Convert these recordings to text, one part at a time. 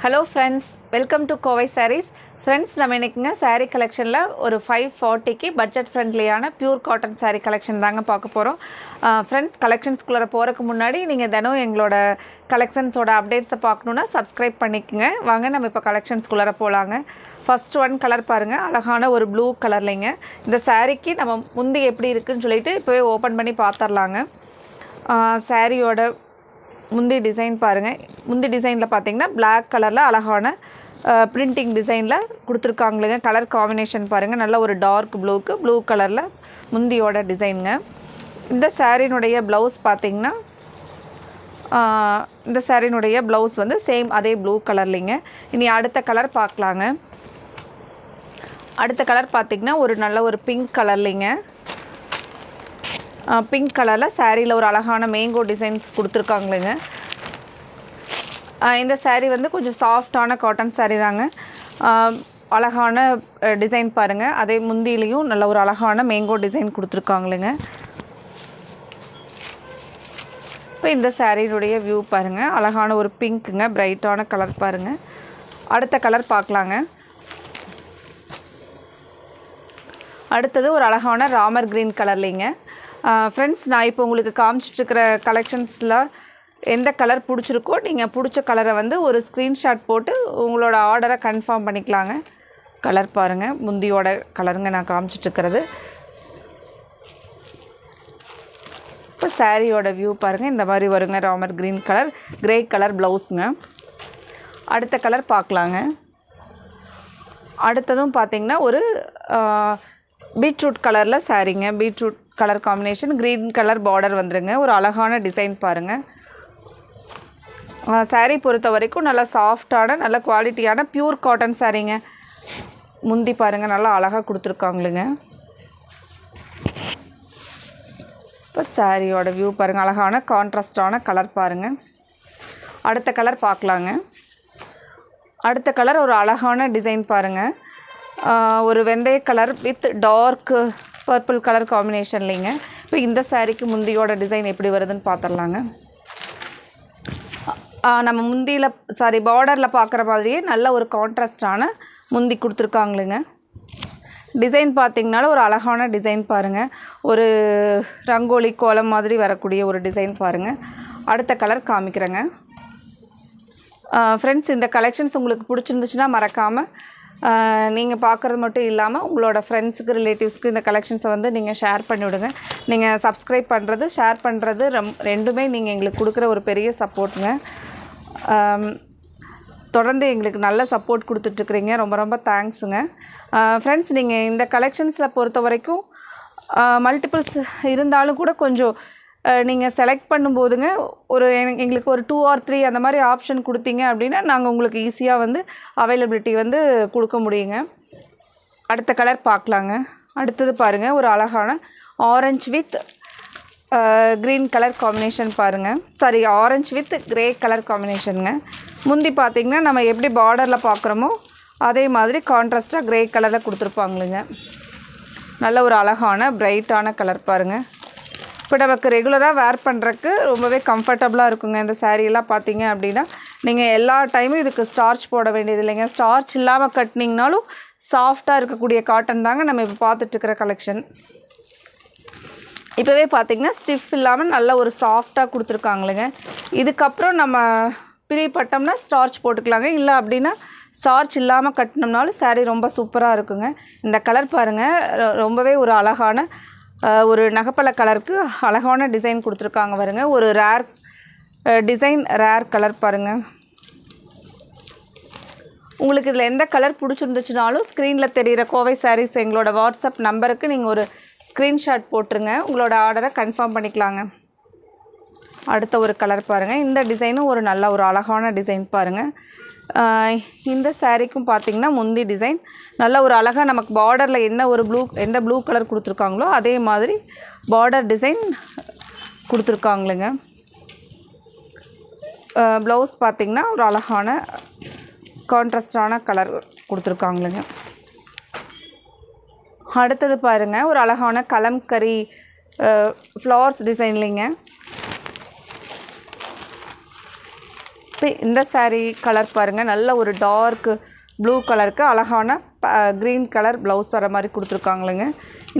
Hello friends welcome to Kovai saris friends நம்ம இன்றைக்குங்க சாரீ கலெக்ஷனில் ஒரு ஃபைவ் ஃபார்ட்டிக்கு பட்ஜெட் ஃப்ரெண்ட்லியான பியூர் காட்டன் சாரீ கலெக்ஷன் தாங்க பார்க்க போகிறோம் ஃப்ரெண்ட்ஸ் கலெக்ஷன்ஸ்குள்ளே போகிறதுக்கு முன்னாடி நீங்கள் தினம் எங்களோட கலெக்ஷன்ஸோட அப்டேட்ஸை பார்க்கணுன்னா சப்ஸ்கிரைப் பண்ணிக்கோங்க. வாங்க நம்ம இப்போ கலெக்ஷன்ஸ்குள்ளே போகலாங்க ஃபர்ஸ்ட் ஒன் கலர் பாருங்கள் அழகான ஒரு ப்ளூ கலர்லைங்க இந்த சாரீக்கு நம்ம முந்தி எப்படி இருக்குதுன்னு சொல்லிட்டு இப்போவே ஓப்பன் பண்ணி பார்த்துர்லாங்க சாரியோட முந்தி டிசைன் பாருங்கள் முந்தி டிசைனில் பார்த்தீங்கன்னா பிளாக் கலரில் அழகான பிரிண்டிங் டிசைனில் கொடுத்துருக்காங்களுங்க கலர் காம்பினேஷன் பாருங்கள் நல்ல ஒரு டார்க் ப்ளூக்கு ப்ளூ கலரில் முந்தியோட டிசைனுங்க இந்த சாரீனுடைய ப்ளவுஸ் பார்த்தீங்கன்னா இந்த சாரீனுடைய ப்ளவுஸ் வந்து சேம் அதே ப்ளூ கலர்லிங்க இனி அடுத்த கலர் பார்க்கலாங்க அடுத்த கலர் பார்த்தீங்கன்னா ஒரு நல்ல ஒரு பிங்க் கலர்லிங்க பிங்க் கலரில் சாரியில் ஒரு அழகான மேங்கோ டிசைன்ஸ் கொடுத்துருக்காங்களுங்க இந்த சாரீ வந்து கொஞ்சம் சாஃப்டான காட்டன் சாரீ தாங்க. அழகான டிசைன் பாருங்கள் அதே முந்திலையும் நல்ல ஒரு அழகான மேங்கோ டிசைன் கொடுத்துருக்காங்களுங்க இப்போ இந்த சாரீனுடைய வியூ பாருங்கள் அழகான ஒரு பிங்க்குங்க பிரைட்டான கலர் பாருங்கள் அடுத்த கலர் பார்க்கலாங்க. அடுத்தது ஒரு அழகான ராமர் கிரீன் கலர்லிங்க ஃப்ரெண்ட்ஸ் நான் இப்போ உங்களுக்கு காமிச்சிட்ருக்கிற கலெக்ஷன்ஸில் எந்த கலர் பிடிச்சிருக்கோ நீங்கள் பிடிச்ச கலரை வந்து ஒரு ஸ்க்ரீன்ஷாட் போட்டு உங்களோட ஆர்டரை கன்ஃபார்ம் பண்ணிக்கலாங்க. கலர் பாருங்கள் முந்தியோட கலருங்க நான் காமிச்சிட்ருக்கிறது. இப்போ சாரியோட வியூ பாருங்கள் இந்த மாதிரி வருங்க Ramar green colour grey colour ப்ளவுஸுங்க அடுத்த கலர் பார்க்கலாங்க. அடுத்ததும் பார்த்தீங்கன்னா ஒரு பீட்ரூட் கலரில் சாரீங்க beetroot colour combination. Green colour border வந்துருங்க. ஒரு அழகான டிசைன் பாருங்கள் சாரீ பொறுத்த வரைக்கும் நல்லா சாஃப்டான நல்ல குவாலிட்டியான பியூர் காட்டன் சாரீங்க முந்தி பாருங்கள் நல்லா அழகாக கொடுத்துருக்காங்களுங்க. இப்போ சாரியோட வியூ பாருங்கள் அழகான கான்ட்ராஸ்டான கலர் பாருங்கள் அடுத்த கலர் பார்க்கலாங்க. அடுத்த கலர் ஒரு அழகான டிசைன் பாருங்கள் ஒரு வெந்தய colour with dark purple colour காம்பினேஷன்லிங்க இப்போ இந்த சாரீக்கு முந்தியோட டிசைன் எப்படி வருதுன்னு பார்த்துடலாங்க நம்ம முந்தியில் சாரி பார்டரில் பார்க்குற மாதிரியே நல்ல ஒரு கான்ட்ராஸ்டான முந்தி கொடுத்துருக்காங்களுங்க. டிசைன் பார்த்தீங்கனாலும் ஒரு அழகான டிசைன் பாருங்கள் ஒரு ரங்கோலி கோலம் மாதிரி வரக்கூடிய ஒரு டிசைன் பாருங்கள் அடுத்த கலர் காமிக்கிறேங்க. ஃப்ரெண்ட்ஸ் இந்த கலெக்ஷன்ஸ் உங்களுக்கு பிடிச்சிருந்துச்சுன்னா மறக்காமல் நீங்கள் பார்க்குறது மட்டும் இல்லாமல் உங்களோட ஃப்ரெண்ட்ஸுக்கு ரிலேட்டிவ்ஸ்க்கு இந்த கலெக்ஷன்ஸை வந்து நீங்கள் ஷேர் பண்ணிவிடுங்க. நீங்கள் சப்ஸ்கிரைப் பண்ணுறது ஷேர் பண்ணுறது ரெம் ரெண்டுமே நீங்கள் எங்களுக்கு கொடுக்குற ஒரு பெரிய சப்போர்ட்டுங்க தொடர்ந்து எங்களுக்கு நல்ல சப்போர்ட் கொடுத்துட்ருக்குறீங்க ரொம்ப ரொம்ப தேங்க்ஸுங்க ஃப்ரெண்ட்ஸ் நீங்கள் இந்த கலெக்ஷன்ஸில் பொறுத்த வரைக்கும் மல்டிபிள்ஸ் இருந்தாலும் கூட கொஞ்சம் நீங்கள் செலக்ட் பண்ணும்போதுங்க ஒரு எங்களுக்கு ஒரு டூ ஆர் த்ரீ அந்த மாதிரி ஆப்ஷன் கொடுத்தீங்க அப்படின்னா நாங்கள் உங்களுக்கு ஈஸியாக வந்து அவைலபிலிட்டி வந்து கொடுக்க முடியுங்க. அடுத்த கலர் பார்க்கலாங்க. அடுத்தது பாருங்கள் ஒரு அழகான orange with green colour combination பாருங்கள் sari orange with grey colour காம்பினேஷனுங்க முந்தி பார்த்தீங்கன்னா நம்ம எப்படி பார்டரில் பார்க்குறோமோ அதே மாதிரி கான்ட்ராஸ்ட்டாக க்ரே கலரில் கொடுத்துருப்பாங்களுங்க. நல்ல ஒரு அழகான ப்ரைட்டான கலர் பாருங்கள் இப்போ நமக்கு ரெகுலராக வேர் பண்ணுறக்கு ரொம்பவே கம்ஃபர்டபுளாக இருக்குங்க. இந்த saree பார்த்தீங்க அப்படின்னா நீங்கள் எல்லா டைமும் இதுக்கு ஸ்டார்ச் போட வேண்டியது இல்லைங்க. ஸ்டார்ச் இல்லாமல் கட்டினீங்கனாலும் சாஃப்டாக இருக்கக்கூடிய காட்டன் தாங்க நம்ம இப்போ பார்த்துட்ருக்கிற கலெக்ஷன் இப்போவே பார்த்தீங்கன்னா ஸ்டிஃப் இல்லாமல் நல்ல ஒரு சாஃப்டாக கொடுத்துருக்காங்களுங்க. இதுக்கப்புறம் நம்ம பிரியப்பட்டோம்னா ஸ்டார்ச் போட்டுக்கலாங்க. இல்லை அப்படின்னா ஸ்டார்ச் இல்லாமல் கட்டினோம்னாலும் சாரீ ரொம்ப சூப்பராக இருக்குங்க. இந்த கலர் பாருங்கள் ரொம்பவே ஒரு அழகான ஒரு நகைப்பழ கலருக்கு அழகான டிசைன் கொடுத்துருக்காங்க பாருங்க. ஒரு ரேர் டிசைன் ரேர் கலர் பாருங்கள் உங்களுக்கு இதில் எந்த கலர் பிடிச்சிருந்துச்சுனாலும் ஸ்க்ரீனில் தெரிகிற கோவை சாரீஸ் எங்களோட வாட்ஸ்அப் நம்பருக்கு நீங்கள் ஒரு ஸ்க்ரீன்ஷாட் போட்டுருங்க. உங்களோட ஆர்டரை கன்ஃபார்ம் பண்ணிக்கலாங்க. அடுத்த ஒரு கலர் பாருங்கள் இந்த டிசைனும் ஒரு நல்ல ஒரு அழகான டிசைன் பாருங்கள் இந்த சாரீக்கும் பார்த்திங்கன்னா முந்தி டிசைன் நல்ல ஒரு அழகாக நமக்கு பார்டரில் என்ன ஒரு ப்ளூ எந்த ப்ளூ கலர் கொடுத்துருக்காங்களோ அதே மாதிரி பார்டர் டிசைன் கொடுத்துருக்காங்களுங்க. ப்ளவுஸ் பார்த்திங்கன்னா ஒரு அழகான கான்ட்ராஸ்டான கலர் கொடுத்துருக்காங்களுங்க. அடுத்தது பாருங்கள் ஒரு அழகான கலம்கரி ஃப்ளவர்ஸ் டிசைன்லிங்க இப்போ இந்த சாரீ கலர் பாருங்கள் நல்ல ஒரு டார்க் ப்ளூ கலருக்கு அழகான க்ரீன் கலர் ப்ளவுஸ் வர மாதிரி கொடுத்துருக்காங்களுங்க.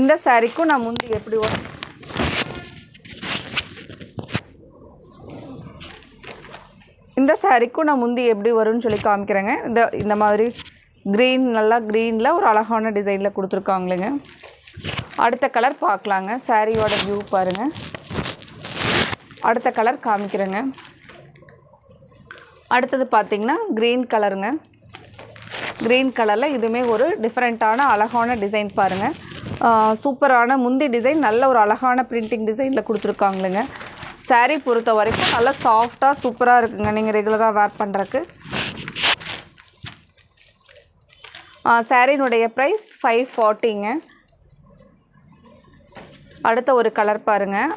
இந்த சாரீக்கும் நான் முந்தி எப்படி வரும் இந்த சாரீக்கும் நான் முந்தி எப்படி வரும்னு சொல்லி காமிக்கிறேங்க. இந்த இந்த மாதிரி க்ரீன் நல்லா க்ரீனில் ஒரு அழகான டிசைனில் கொடுத்துருக்காங்களுங்க. அடுத்த கலர் பார்க்கலாங்க. சாரியோட வியூ பாருங்கள் அடுத்த கலர் காமிக்கிறேங்க. அடுத்தது பார்த்திங்கன்னா க்ரீன் கலருங்க க்ரீன் கலரில் இதுவுமே ஒரு டிஃப்ரெண்ட்டான அழகான டிசைன் பாருங்கள் சூப்பரான முந்தி டிசைன் நல்ல ஒரு அழகான பிரிண்டிங் டிசைனில் கொடுத்துருக்காங்களுங்க சாரீ பொறுத்த வரைக்கும் நல்லா சாஃப்டாக சூப்பராக இருக்குங்க. நீங்கள் ரெகுலராக வேர் பண்ணுறக்கு சாரீனுடைய ப்ரைஸ் ஃபைவ் ஃபார்ட்டிங்க அடுத்த ஒரு கலர் பாருங்கள்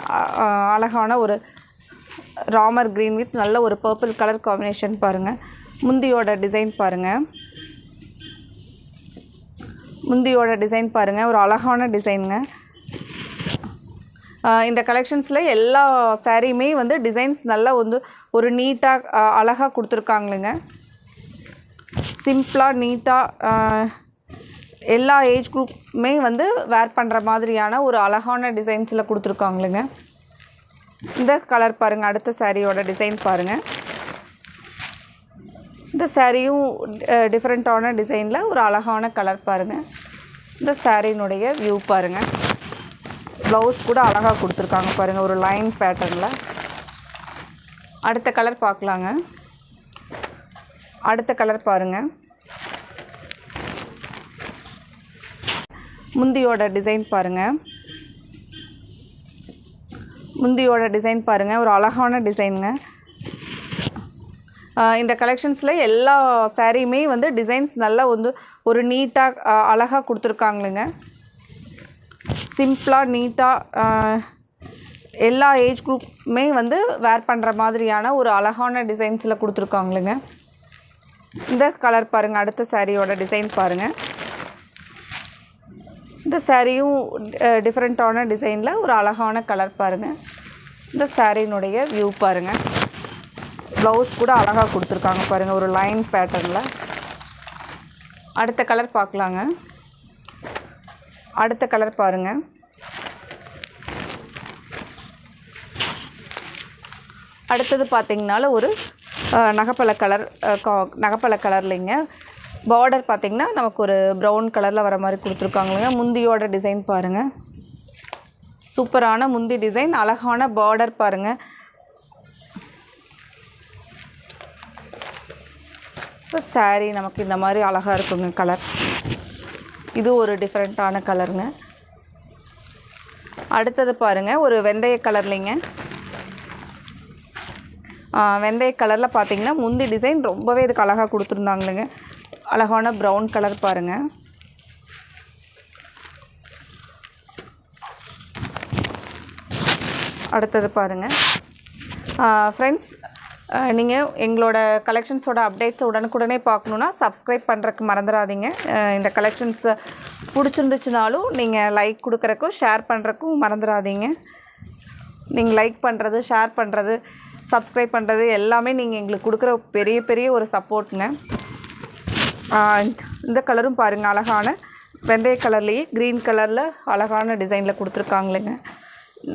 அழகான ஒரு ராமர் க்ரீன் வித் நல்ல ஒரு பர்பிள் கலர் காம்பினேஷன் பாருங்கள் முந்தியோட டிசைன் பாருங்கள் முந்தியோட டிசைன் பாருங்கள் ஒரு அழகான டிசைனுங்க இந்த கலெக்ஷன்ஸில் எல்லா சாரியுமே வந்து டிசைன்ஸ் நல்லா வந்து ஒரு நீட்டாக அழகாக கொடுத்துருக்காங்களுங்க சிம்பிளாக நீட்டாக எல்லா ஏஜ் குரூப்புமே வந்து வேர் பண்ணுற மாதிரியான ஒரு அழகான டிசைன்ஸில் கொடுத்துருக்காங்களுங்க இந்த கலர் பாருங்கள் அடுத்த சாரியோட டிசைன் பாருங்கள் இந்த சாரியும் டிஃப்ரெண்ட்டான டிசைனில் ஒரு அழகான கலர் பாருங்கள் இந்த சாரியினுடைய வியூ பாருங்கள் ப்ளவுஸ் கூட அழகாக கொடுத்துருக்காங்க பாருங்கள் ஒரு லைன் பேட்டர்னில் அடுத்த கலர் பார்க்கலாங்க. அடுத்த கலர் பாருங்கள் முந்தியோட டிசைன் பாருங்கள் முந்தியோட டிசைன் பாருங்கள் ஒரு அழகான டிசைனுங்க இந்த கலெக்ஷன்ஸில் எல்லா சாரியுமே வந்து டிசைன்ஸ் நல்லா வந்து ஒரு நீட்டாக அழகாக கொடுத்துருக்காங்களுங்க. சிம்பிளாக நீட்டாக எல்லா ஏஜ் குரூப்புமே வந்து வேர் பண்ணுற மாதிரியான ஒரு அழகான டிசைன்ஸில் கொடுத்துருக்காங்களுங்க. இந்த கலர் பாருங்கள் அடுத்த சாரியோட டிசைன் பாருங்கள் இந்த சாரியும் டிஃப்ரெண்ட்டான டிசைனில் ஒரு அழகான கலர் பாருங்கள் இந்த சாரியினுடைய வியூ பாருங்கள் ப்ளவுஸ் கூட அழகாக கொடுத்துருக்காங்க பாருங்கள் ஒரு லைன் பேட்டர்னில் அடுத்த கலர் பார்க்கலாங்க. அடுத்த கலர் பாருங்கள் அடுத்தது பார்த்தீங்கனால ஒரு நகப்பழ கலர் நகப்பழ கா- நகைப்பழ கலர்லைங்க பார்டர் பார்த்திங்கன்னா நமக்கு ஒரு ப்ரௌன் கலரில் வர மாதிரி கொடுத்துருக்காங்களுங்க முந்தியோட டிசைன் பாருங்கள் சூப்பரான முந்தி டிசைன் அழகான பார்டர் பாருங்கள் இப்போ சாரீ நமக்கு இந்த மாதிரி அழகாக இருக்குங்க கலர் இது ஒரு டிஃப்ரெண்ட்டான கலருங்க அடுத்தது பாருங்கள் ஒரு வெந்தய கலர்லிங்க வெந்தய கலரில் பார்த்தீங்கன்னா முந்தி டிசைன் ரொம்பவே இதுக்கு அழகாக கொடுத்துருந்தாங்களுங்க அழகான ப்ரௌன் கலர் பாருங்கள் அடுத்தது பாருங்கள் ஃப்ரெண்ட்ஸ் நீங்கள் எங்களோட கலெக்ஷன்ஸோட அப்டேட்ஸை உடனுக்குடனே பார்க்கணுன்னா சப்ஸ்கிரைப் பண்ணுறக்கு மறந்துடாதீங்க. இந்த கலெக்ஷன்ஸ் பிடிச்சிருந்துச்சுனாலும் நீங்கள் லைக் கொடுக்குறக்கும் ஷேர் பண்ணுறக்கும் மறந்துடாதீங்க. நீங்கள் லைக் பண்ணுறது ஷேர் பண்ணுறது சப்ஸ்கிரைப் பண்ணுறது எல்லாமே நீங்கள் எங்களுக்கு கொடுக்குற பெரிய பெரிய ஒரு சப்போர்ட்டுங்க இந்த கலரும் பாருங்கள் அழகான வெந்தய கலர்லேயே க்ரீன் கலரில் அழகான டிசைனில் கொடுத்துருக்காங்களேங்க.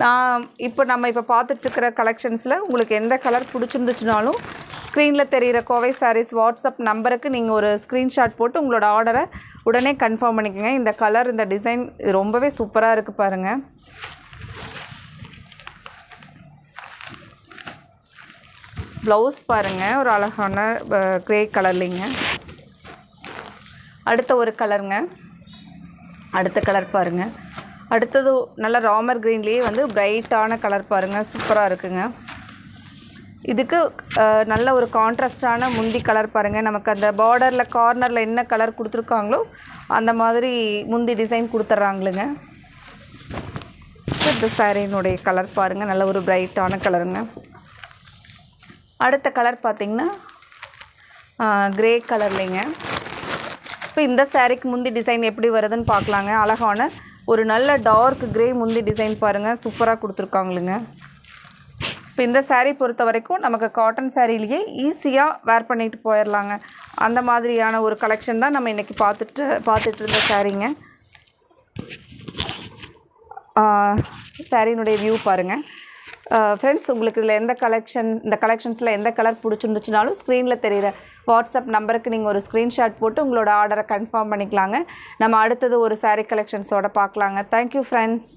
நான் இப்போ நம்ம இப்போ பார்த்துட்ருக்கிற கலெக்ஷன்ஸில் உங்களுக்கு எந்த கலர் பிடிச்சிருந்துச்சுனாலும் ஸ்க்ரீனில் தெரிகிற கோவை சாரீஸ் வாட்ஸ்அப் நம்பருக்கு நீங்கள் ஒரு ஸ்க்ரீன்ஷாட் போட்டு உங்களோட ஆர்டரை உடனே கன்ஃபார்ம் பண்ணிக்கோங்க. இந்த கலர் இந்த டிசைன் ரொம்பவே சூப்பராக இருக்குது பாருங்கள் ப்ளவுஸ் பாருங்கள் ஒரு அழகான க்ரே கலர்லிங்க அடுத்த ஒரு கலருங்க. அடுத்த கலர் பாருங்கள் அடுத்தது நல்ல ராமர் க்ரீன்லேயே வந்து பிரைட்டான கலர் பாருங்கள் சூப்பராக இருக்குங்க. இதுக்கு நல்ல ஒரு கான்ட்ராஸ்டான முந்தி கலர் பாருங்கள் நமக்கு அந்த பார்டரில் கார்னரில் என்ன கலர் கொடுத்துருக்காங்களோ அந்த மாதிரி முந்தி டிசைன் கொடுத்துட்றாங்களுங்க இந்த சாரீனுடைய கலர் பாருங்கள் நல்ல ஒரு பிரைட்டான கலருங்க. அடுத்த கலர் பார்த்திங்கன்னா க்ரே கலர்லைங்க. இப்போ இந்த சேரீக்கு முந்தி டிசைன் எப்படி வருதுன்னு பார்க்கலாங்க. அழகான ஒரு நல்ல டார்க் கிரே முந்தி டிசைன் பாருங்கள் சூப்பராக கொடுத்துருக்காங்களுங்க. இப்போ இந்த சேரீ பொறுத்த வரைக்கும் நமக்கு காட்டன் சாரீலேயே ஈஸியாக வேர் பண்ணிட்டு போயிடலாங்க அந்த மாதிரியான ஒரு கலெக்ஷன் தான் நம்ம இன்றைக்கி பார்த்துட்டு பார்த்துட்டு இருந்த சாரீங்க சாரியினுடைய வியூ பாருங்கள் ஃப்ரெண்ட்ஸ் உங்களுக்கு இதில் எந்த கலெக்ஷன் இந்த கலெக்ஷன்ஸில் எந்த கலர் பிடிச்சிருந்துச்சுனாலும் ஸ்க்ரீனில் தெரிகிற வாட்ஸ்அப் நம்பருக்கு நீங்கள் ஒரு ஸ்க்ரீன்ஷாட் போட்டு உங்களோட ஆர்டரை கன்ஃபார்ம் பண்ணிக்கலாங்க. நம்ம அடுத்தது ஒரு சாரீ கலெக்ஷன்ஸோட பார்க்கலாங்க. Thank you friends